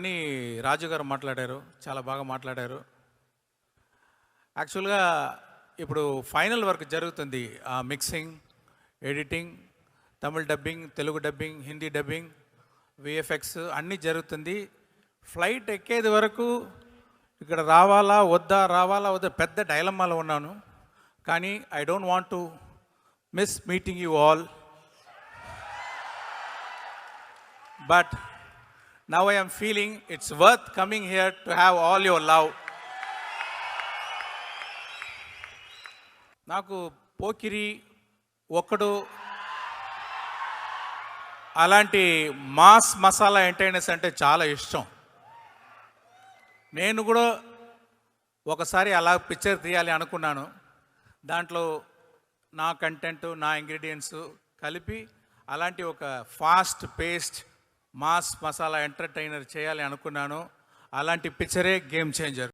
అని రాజు గారు మాట్లాడారు చాలా బాగా మాట్లాడారు. యాక్చువల్గా ఇప్పుడు ఫైనల్ వర్క్ జరుగుతుంది. ఆ mixing editing Tamil dubbing Telugu dubbing Hindi dubbing VFX అన్నీ జరుగుతుంది. ఫ్లైట్ ఎక్కేది వరకు ఇక్కడ రావాలా వద్దా రావాలా వద్దా పెద్ద డైలమ్మాలో ఉన్నాను. కానీ I don't want to miss meeting you all but now I am feeling it's worth coming here to have all your love. నాకు పోకిరి ఒక్కడు అలాంటి మాస్ మసాలా ఎంటర్టైనర్స్ అంటే చాలా ఇష్టం నేను కూడా ఒకసారి అలా పిక్చర్ తీయాలి అనుకున్నాను దాంట్లో నా కంటెంట్ నా ఇంగ్రీడియంట్స్ కలిపి అలాంటి ఒక fast paced mass masala entertainer చేయాలి అనుకున్నాను. అలాంటి పిక్చరే గేమ్ చేంజర్